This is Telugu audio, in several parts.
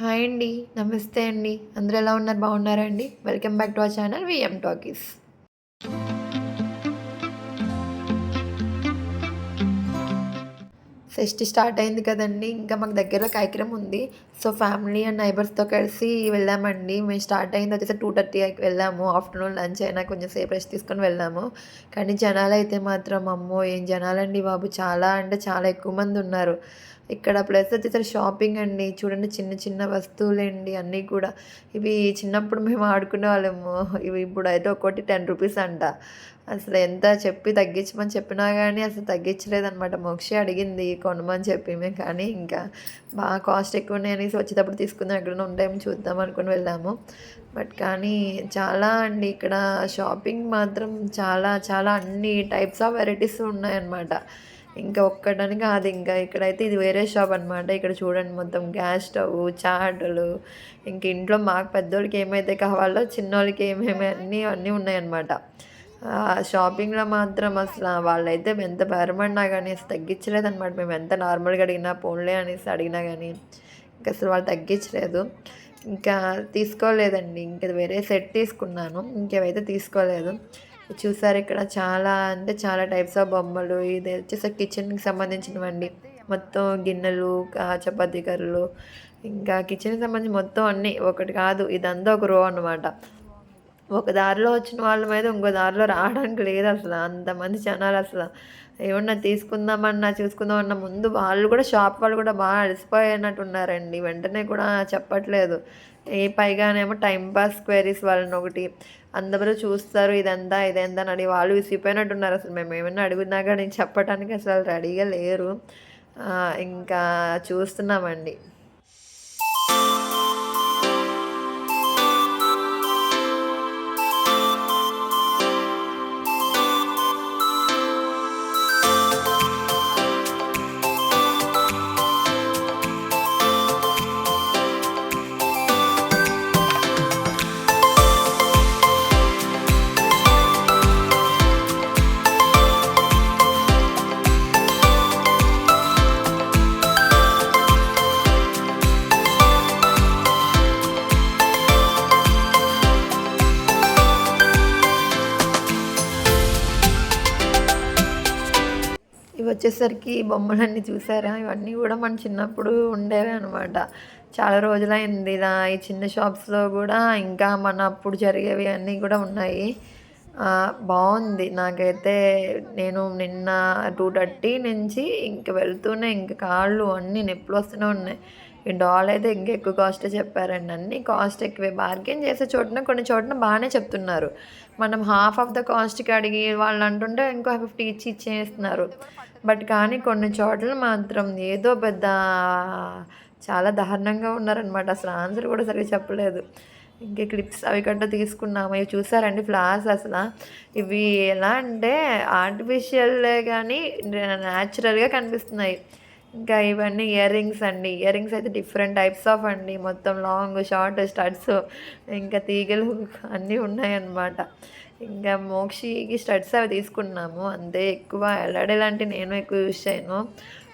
హాయ్ అండి నమస్తే అండి. అందరూ ఎలా ఉన్నారు? బాగున్నారా అండి? Welcome back to our channel VM talkies fest start అయింది కదండి. ఇంకా మాకు దగ్గరలో కార్యక్రమం ఉంది. సో ఫ్యామిలీ అండ్ నైబర్స్తో కలిసి వెళ్ళామండి మేము స్టార్ట్ అయింది వచ్చేసి టూ థర్టీకి వెళ్ళాము. ఆఫ్టర్నూన్ లంచ్ అయినా కొంచెం సేపు రెస్ట్ తీసుకొని వెళ్ళాము. కానీ జనాలు అయితే మాత్రం అమ్మో ఏం జనాలండి బాబు? చాలా అంటే చాలా ఎక్కువ మంది ఉన్నారు. ఇక్కడ ప్లస్ వచ్చేసరి షాపింగ్ అండి. చూడండి చిన్న చిన్న వస్తువులండి అన్నీ కూడా. ఇవి చిన్నప్పుడు మేము ఆడుకునే వాళ్ళము. ఇవి ఇప్పుడు అయితే ఒక్కోటి టెన్ రూపీస్ అంట. అసలు ఎంత చెప్పి తగ్గించమని చెప్పినా కానీ అసలు తగ్గించలేదనమాట మోక్షి అడిగింది కొనమని చెప్పి మేము కానీ ఇంకా బాగా కాస్ట్ ఎక్కువ ఉన్నాయి అనేసి వచ్చేటప్పుడు తీసుకుందాం ఎక్కడైనా ఉంటాయేమో చూద్దాం అనుకుని వెళ్ళాము. బట్ కానీ చాలా అండి ఇక్కడ షాపింగ్ మాత్రం చాలా చాలా అన్ని టైప్స్ ఆఫ్ వెరైటీస్ ఉన్నాయన్నమాట. ఇంకా ఒక్కటని కాదు ఇంకా ఇక్కడైతే ఇది వేరే షాప్ అనమాట ఇక్కడ చూడండి మొత్తం గ్యాస్ స్టవ్ చాటలు ఇంక ఇంట్లో మాకు పెద్దోళ్ళకి ఏమైతే కావాలో చిన్నోళ్ళకి ఏమేమి అన్నీ అన్నీ ఉన్నాయన్నమాట. షాపింగ్లో మాత్రం అసలు వాళ్ళైతే ఎంత బేరమడినా కానీ అసలు తగ్గించలేదన్నమాట. మేము ఎంత నార్మల్గా అడిగినా పోన్లే అనేసి అడిగినా కానీ ఇంకా అసలు వాళ్ళు తగ్గించలేదు. ఇంకా తీసుకోలేదండి. ఇంకా వేరే సెట్ తీసుకున్నాను. ఇంకేవైతే తీసుకోలేదు. చూసారు ఇక్కడ చాలా అంటే చాలా టైప్స్ ఆఫ్ బొమ్మలు. ఇది వచ్చేసి కిచెన్కి సంబంధించినవండి. మొత్తం గిన్నెలు చపాతీ కర్రలు ఇంకా కిచెన్కి సంబంధించి మొత్తం అన్నీ. ఒకటి కాదు ఇదంతా ఒక రో అనమాట ఒక దారిలో వచ్చిన వాళ్ళ మీద ఇంకో దారిలో రావడానికి లేదు అసలు. అంతమంది జనాలు అసలు. ఏమన్నా తీసుకుందామన్నా చూసుకుందామన్నా ముందు వాళ్ళు కూడా షాప్ వాళ్ళు కూడా బాగా అలసిపోయినట్టు ఉన్నారండి వెంటనే కూడా చెప్పట్లేదు. ఏ పైగానేమో టైంపాస్ క్వైరీస్ వాళ్ళని ఒకటి అందరూ చూస్తారు ఇదంతా ఇదంతా అని వాళ్ళు విసిగిపోయినట్టున్నారు. అసలు మేము ఏమైనా అడుగుతున్నా కానీ చెప్పడానికి అసలు రెడీగా లేరు. ఇంకా చూస్తున్నామండి. వచ్చేసరికి బొమ్మలన్నీ చూసారా? ఇవన్నీ కూడా మన చిన్నప్పుడు ఉండేవి అనమాట చాలా రోజులైంది ఇలా ఈ చిన్న షాప్స్లో కూడా. ఇంకా మన అప్పుడు జరిగేవి అన్నీ కూడా ఉన్నాయి. బాగుంది నాకైతే నేను నిన్న టూ థర్టీ నుంచి ఇంక వెళ్తూనే ఇంక కాళ్ళు అన్నీ నొప్పులు వస్తూనే ఉన్నాయి. ఈ డాల్ అయితే ఇంకా ఎక్కువ కాస్ట్ చెప్పారండి అన్ని. కాస్ట్ ఎక్కువే. బార్గెన్ చేసే చోటన కొన్ని చోట్ల బాగానే చెప్తున్నారు. మనం హాఫ్ ఆఫ్ ద కాస్ట్కి అడిగి వాళ్ళు అంటుంటే ఇంకో ఫిఫ్టీ ఇచ్చి ఇచ్చేస్తున్నారు. బట్ కానీ కొన్ని చోట్ల మాత్రం ఏదో పెద్ద చాలా దారుణంగా ఉన్నారనమాట అసలు ఆన్సర్ కూడా సరిగ్గా చెప్పలేదు. ఇంకే క్లిప్స్ అవి కట్ట తీసుకున్నాము. ఇవి చూసారండి ఫ్లవర్స్ అసలు. ఇవి ఎలా అంటే ఆర్టిఫిషియల్లే కానీ న్యాచురల్గా కనిపిస్తున్నాయి. ఇంకా ఇవన్నీ ఇయర్ రింగ్స్ అండి. ఇయర్ రింగ్స్ అయితే డిఫరెంట్ టైప్స్ ఆఫ్ అండి. మొత్తం లాంగ్ షార్ట్ స్టడ్స్ ఇంకా తీగలు అన్నీ ఉన్నాయన్నమాట. ఇంకా మోక్షికి స్టడ్స్ అవి తీసుకున్నాము. అంతే ఎక్కువ ఎలాంటి నేను ఎక్కువ యూజ్ చేయను.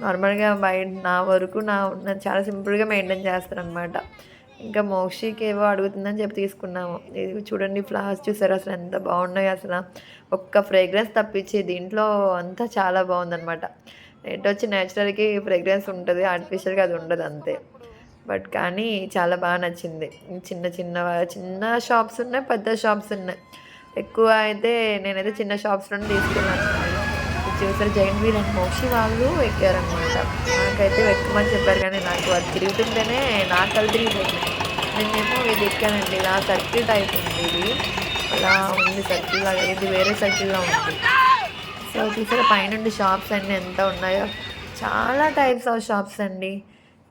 నార్మల్గా బయట నా వరకు నా ఉన్న చాలా సింపుల్గా మెయింటైన్ చేస్తారనమాట ఇంకా మోక్షికి ఏవో అడుగుతుందని చెప్పి తీసుకున్నాము. ఇది చూడండి ఫ్లవర్స్ చూసారు? అసలు ఎంత బాగున్నాయి అసలు. ఒక్క ఫ్రేగ్రెన్స్ తప్పించి దీంట్లో అంతా చాలా బాగుందనమాట ఏంటో వచ్చి నేచురల్కి ఫ్రేగ్రెన్స్ ఉంటుంది ఆర్టిఫిషియల్గా అది ఉండదు అంతే. బట్ కానీ చాలా బాగా నచ్చింది. చిన్న చిన్న చిన్న షాప్స్ ఉన్నాయి పెద్ద షాప్స్ ఉన్నాయి. ఎక్కువ అయితే నేనైతే చిన్న షాప్స్ నుండి తీసుకున్నాను. చూసారు జైన్ వీల్ అండ్ మోక్షి వాళ్ళు ఎక్కారనమాట నాకైతే ఎక్కమని చెప్పారు కానీ నాకు అది తిరుగుతుంటేనే నాకు అది తిరిగిపోయింది నేనేమో ఇది ఎక్కానండి ఇలా సర్కిల్ టైప్ ఉంది ఇది. అలా ఉంది సర్కిల్ లాగా ఇది వేరే సర్కిల్లో ఉంది. సో చూసారా పైనుండి షాప్స్ అన్నీ ఎంత ఉన్నాయో. చాలా టైప్స్ ఆఫ్ షాప్స్ అండి.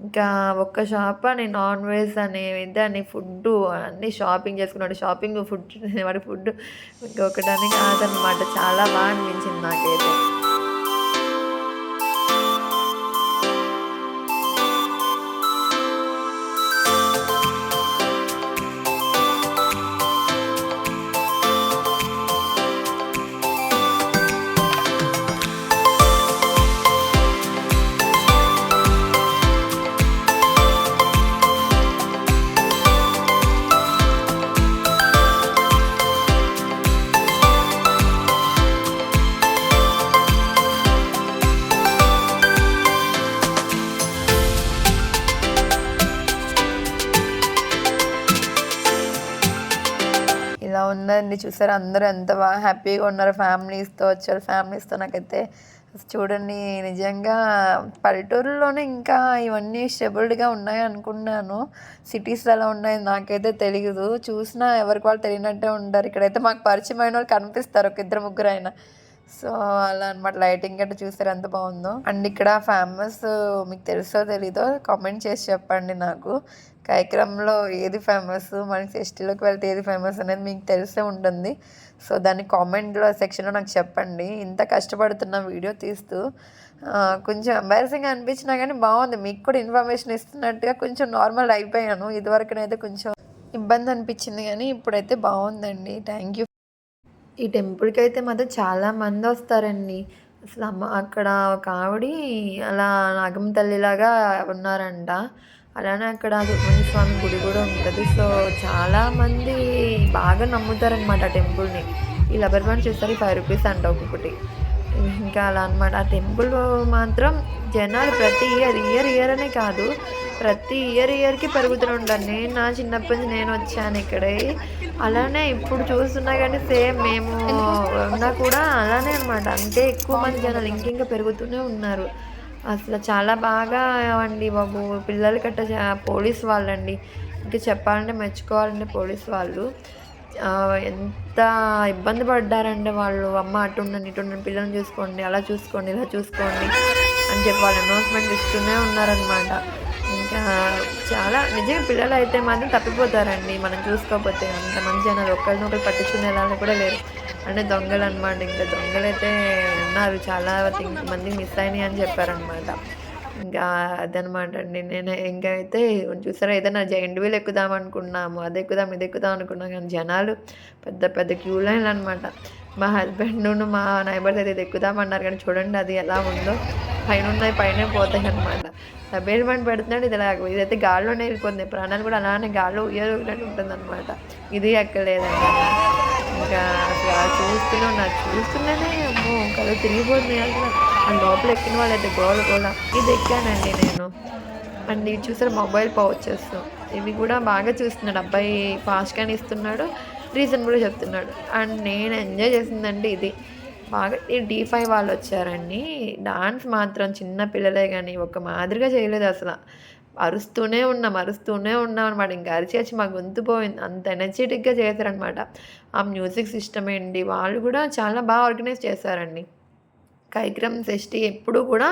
ఇంకా ఒక్క షాప్ అని నాన్ వెజ్ అని అని ఫుడ్ అన్నీ షాపింగ్ చేసుకున్నాడు. షాపింగ్ ఫుడ్ వాడి ఫుడ్ ఇంకొకటని కాదనమాట. చాలా బాగా అనిపించింది నాకైతే. ఉందండి చూసారా. అందరూ ఎంత బాగా హ్యాపీగా ఉన్నారు. ఫ్యామిలీస్తో వచ్చారు. ఫ్యామిలీస్తో నాకైతే చూడండి నిజంగా పల్లెటూరులోనే ఇంకా ఇవన్నీ స్టెబుల్డ్గా ఉన్నాయి అనుకున్నాను. సిటీస్ ఎలా ఉన్నాయి నాకైతే తెలియదు చూసినా ఎవరికి వాళ్ళు తెలియనట్టే ఉంటారు. ఇక్కడైతే మాకు పరిచయం అయిన వాళ్ళు కనిపిస్తారు. ఒక ఇద్దరు ముగ్గురు అయినా సో అలా అనమాట లైటింగ్ గట్రా చూసారు ఎంత బాగుందో. అండ్ ఇక్కడ ఫేమస్ మీకు తెలుసో తెలీదో కామెంట్ చేసి చెప్పండి నాకు. కార్యక్రమంలో ఏది ఫేమస్ మనకి ఎస్టీలోకి వెళ్తే ఏది ఫేమస్ అనేది మీకు తెలిసే ఉంటుంది. సో దాన్ని కామెంట్లో సెక్షన్లో నాకు చెప్పండి. ఇంత కష్టపడుతున్న వీడియో తీస్తూ కొంచెం ఎంబారసింగ్ అనిపించినా కానీ బాగుంది. మీకు కూడా ఇన్ఫర్మేషన్ ఇస్తున్నట్టుగా కొంచెం నార్మల్ అయిపోయాను. ఇదివరకునైతే కొంచెం ఇబ్బంది అనిపించింది కానీ ఇప్పుడైతే బాగుందండి. థ్యాంక్ యూ ఈ టెంపుల్కి అయితే మాత్రం చాలా మంది వస్తారండి. అసలు అమ్మ అక్కడ ఒక ఆవిడ అలా నాగమ్మ తల్లిలాగా ఉన్నారంట. అలానే అక్కడ రుక్మిణి స్వామి గుడి కూడా ఉంటుంది. సో చాలా మంది బాగా నమ్ముతారనమాట ఆ టెంపుల్ని. ఈ లబర్ బాండ్ చూస్తారు ఫైవ్ రూపీస్ అంట ఒక్కొక్కటి. ఇంకా అలా అనమాట ఆ టెంపుల్ మాత్రం జనాలు ప్రతి ఇయర్ ఇయర్ ఇయర్ అనే కాదు. ప్రతి ఇయర్ ఇయర్కి పెరుగుతూనే ఉంటాను నేను నా చిన్నప్పటి నుంచి నేను వచ్చాను ఇక్కడే. అలానే ఇప్పుడు చూస్తున్నా కానీ సేమ్ మేము ఉన్నా కూడా అలానే అనమాట అంతే ఎక్కువ మంది జనాలు ఇంకింకా పెరుగుతూనే ఉన్నారు. అసలు చాలా బాగా అండి బాబు. పిల్లలు కట్ట పోలీస్ వాళ్ళండి. ఇంకా చెప్పాలంటే మెచ్చుకోవాలంటే పోలీస్ వాళ్ళు. ఎంత ఇబ్బంది పడ్డారంటే వాళ్ళు అమ్మ అటు ఉండండి ఇటు ఉండండి పిల్లల్ని చూసుకోండి అలా చూసుకోండి ఇలా చూసుకోండి అని చెప్పి వాళ్ళు అనౌన్స్మెంట్ ఇస్తూనే ఉన్నారనమాట చాలా నిజంగా పిల్లలు అయితే మాత్రం తప్పిపోతారండి. మనం చూసుకోకపోతే అంత మంచి జనాలు ఒకరినొకరు పట్టించుకునే వాళ్ళు కూడా లేరు. అంటే దొంగలు అనమాట ఇంకా. దొంగలు అయితే ఉన్నారు. చాలా మంది మిస్ అయినాయి అని చెప్పారనమాట. ఇంకా అదనమాట అండి. నేను ఇంకా అయితే చూసారా ఏదైనా జైంట్ వీల్ ఎక్కుదాం అనుకున్నాము అది ఎక్కుదాం ఇది ఎక్కుదాం అనుకున్నాం. కానీ జనాలు పెద్ద పెద్ద క్యూ లైన్లు అనమాట మా హస్బెండ్ మా నైబర్స్ అయితే ఇది ఎక్కుదాం అన్నారు. కానీ చూడండి అది ఎలా ఉందో. పైన ఉన్నాయి పైన పోతాయి అనమాట రబ్బేర్ బండ్ పెడుతున్నాడు ఇది ఇలా ఇదైతే గాల్లోనే వెళ్ళిపోతుంది ప్రాణాలు కూడా అలానే గాల్లో ఉయ్యాలి ఉంటుంది అనమాట ఇది ఎక్కలేదండి ఇంకా అసలు చూస్తున్నావు చూస్తూనే ఉన్నా అమ్మో కళ్ళు తిరిగిపోతుంది అసలు. ఆ లోపల ఎక్కిన వాళ్ళైతే గోల గోల. ఇది ఎక్కానండి నేను. అండ్ ఇవి చూసారు మొబైల్ పౌచెస్. ఇవి కూడా బాగా చూస్తున్నాడు. అబ్బాయి ఫాస్ట్గానే ఇస్తున్నాడు రీజన్ కూడా చెప్తున్నాడు. అండ్ నేను ఎంజాయ్ చేసిందంటే ఇది. బాగా ఈ డీ ఫైవ్ వాళ్ళు వచ్చారండి. డాన్స్ మాత్రం చిన్న పిల్లలే కానీ ఒక మాదిరిగా చేయలేదు అసలు. అరుస్తూనే ఉన్నాం అరుస్తూనే ఉన్నాం అనమాట ఇంకా అరిచి వచ్చి మా గొంతు పోయింది. అంత ఎనర్జెటిక్గా చేశారనమాట ఆ మ్యూజిక్ సిస్టమ్ ఏంటి? వాళ్ళు కూడా చాలా బాగా ఆర్గనైజ్ చేశారండి. కైక్రమ్ షష్ఠి ఎప్పుడు కూడా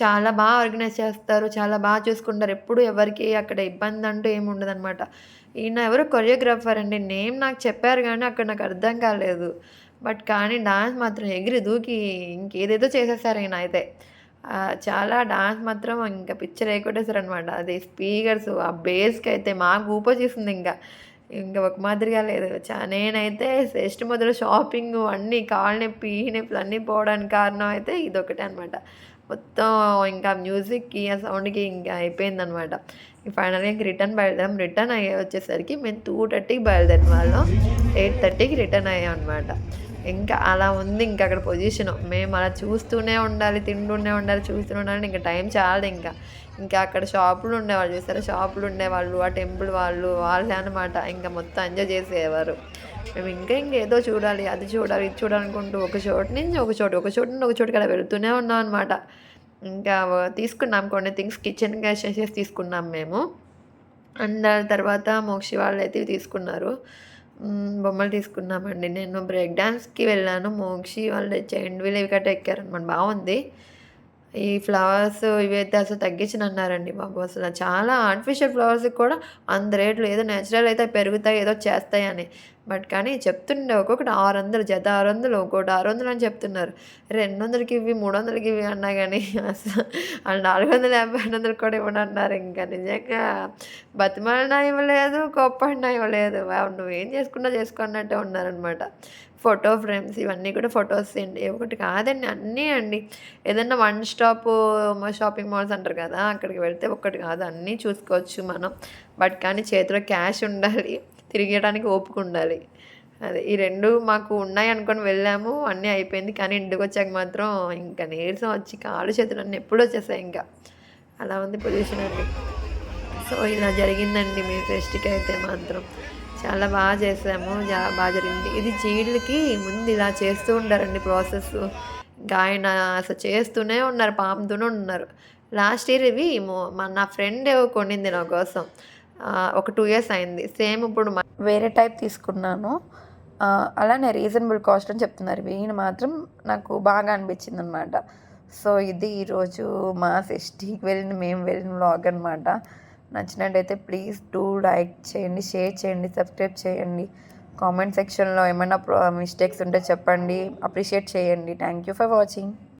చాలా బాగా ఆర్గనైజ్ చేస్తారు. చాలా బాగా చూసుకుంటారు. ఎప్పుడు ఎవరికి అక్కడ ఇబ్బంది అంటూ ఏమి ఉండదన్నమాట. ఈయన ఎవరు కొరియోగ్రాఫర్ అండి. నేమ్ నాకు చెప్పారు కానీ అక్కడ నాకు అర్థం కాలేదు. బట్ కానీ డాన్స్ మాత్రం ఎగిరి దూకి ఇంకేదేదో చేసేసారు ఆయన అయితే. చాలా డాన్స్ మాత్రం ఇంకా పిక్చర్ వేయకొట్టేశారనమాట అది స్పీకర్స్ ఆ బేస్కి అయితే మాకు ఊపొచ్చేసింది ఇంకా. ఇంకా ఒక మాదిరిగా లేదు. చా నేనైతే శ్రేష్ఠ మొదలు షాపింగ్ అన్నీ కాళ్ళ నొప్పి ఈ నొప్పులు అన్నీ పోవడానికి కారణం అయితే ఇదొకటే అనమాట మొత్తం ఇంకా మ్యూజిక్కి ఆ సౌండ్కి ఇంకా అయిపోయిందనమాట ఫైనల్గా ఇంక రిటర్న్ బయలుదేరాం. రిటర్న్ అయ్యే వచ్చేసరికి మేము టూ థర్టీకి బయలుదేరిన వాళ్ళం. ఎయిట్ థర్టీకి రిటర్న్ అయ్యాం అనమాట ఇంకా అలా ఉంది ఇంకా అక్కడ పొజిషన్ మేము అలా చూస్తూనే ఉండాలి తింటూనే ఉండాలి చూస్తూనే ఉండాలి ఇంకా టైం చాలదు ఇంకా. ఇంకా అక్కడ షాపులు ఉండేవాళ్ళు చూసారా? షాపులు ఉండేవాళ్ళు ఆ టెంపుల్ వాళ్ళు వాళ్ళే అనమాట ఇంకా మొత్తం ఎంజాయ్ చేసేవారు. మేము ఇంకా ఇంకేదో చూడాలి అది చూడాలి ఇది చూడాలనుకుంటూ ఒక చోటు నుంచి ఒక చోటు ఒక చోటు నుండి ఒక చోటు కదా వెళ్తూనే ఉన్నాం అనమాట ఇంకా తీసుకున్నాం కొన్ని థింగ్స్ కిచెన్ చేసేసి తీసుకున్నాం మేము. అండ్ తర్వాత మోక్షి వాళ్ళు అయితే తీసుకున్నారు. బొమ్మలు తీసుకున్నామండి. నేను బ్రేక్ డాన్స్కి వెళ్ళాను. మోక్షి వాళ్ళు చైండ్ వీల్ ఇవి ఎక్కారనమాట బాగుంది. ఈ ఫ్లవర్స్ ఇవైతే అసలు తగ్గించని అన్నారండి బాబు. అసలు చాలా ఆర్టిఫిషియల్ ఫ్లవర్స్కి కూడా అంత రేట్లు ఏదో నేచురల్ అయితే పెరుగుతాయి ఏదో చేస్తాయని బట్ కానీ చెప్తుండే ఒక్కొక్కటి ఆరు వందలు జత ఆరు వందలు ఒక్కొక్కటి ఆరు వందలు అని చెప్తున్నారు. రెండు వందలకి ఇవి మూడు వందలకి ఇవి అన్నా కానీ అసలు వాళ్ళు నాలుగు వందల యాభై రెండు వందలు కూడా ఇవ్వను అన్నారు ఇంకా నిజంగా బతిమాలినా ఇవ్వలేదు కోప్పడినా ఇవ్వలేదు నువ్వేం చేసుకున్నా చేసుకున్నట్టే ఉన్నారనమాట ఫోటో ఫ్రేమ్స్ ఇవన్నీ కూడా ఫొటోస్ అండి. ఒకటి కాదండి అన్నీ అండి. ఏదైనా వన్ స్టాప్ షాపింగ్ మాల్స్ అంటారు కదా అక్కడికి వెళ్తే ఒక్కటి కాదు అన్నీ చూసుకోవచ్చు మనం. బట్ కానీ చేతిలో క్యాష్ ఉండాలి తిరిగేయడానికి ఓపిక ఉండాలి. అదే ఈ రెండు మాకు ఉన్నాయి అనుకొని వెళ్ళాము అన్నీ అయిపోయింది. కానీ ఇంటికి వచ్చాక మాత్రం ఇంకా నీరసం వచ్చి కాళ్ళు చేతులు అన్నీ ఎప్పుడు వచ్చేసాయి ఇంకా. అలా ఉంది పొజిషన్ అండి. సో ఇలా జరిగిందండి మీ ఫెస్ట్కి అయితే మాత్రం. చాలా బాగా చేసాము చాలా బాగా జరిగింది. ఇది జీళ్ళకి ముందు ఇలా చేస్తూ ఉంటారండి ప్రాసెస్. ఇంకా ఆయన అసలు చేస్తూనే ఉన్నారు పాముతూనే ఉన్నారు. లాస్ట్ ఇయర్ ఇవి మా నా ఫ్రెండ్ కొనింది నా కోసం. ఒక టూ ఇయర్స్ అయింది. సేమ్ ఇప్పుడు వేరే టైప్ తీసుకున్నాను. అలానే రీజనబుల్ కాస్ట్ అని చెప్తున్నారు. ఈయన మాత్రం నాకు బాగా అనిపించింది అనమాట సో ఇది ఈరోజు మా సిస్టీకి వెళ్ళిన మేము వెళ్ళిన వ్లాగ్ అనమాట నచ్చినట్టయితే ప్లీజ్ డూ లైక్ చేయండి షేర్ చేయండి సబ్స్క్రైబ్ చేయండి. కామెంట్ సెక్షన్లో ఏమైనా మిస్టేక్స్ ఉంటే చెప్పండి. అప్రిషియేట్ చేయండి. Thank you for watching.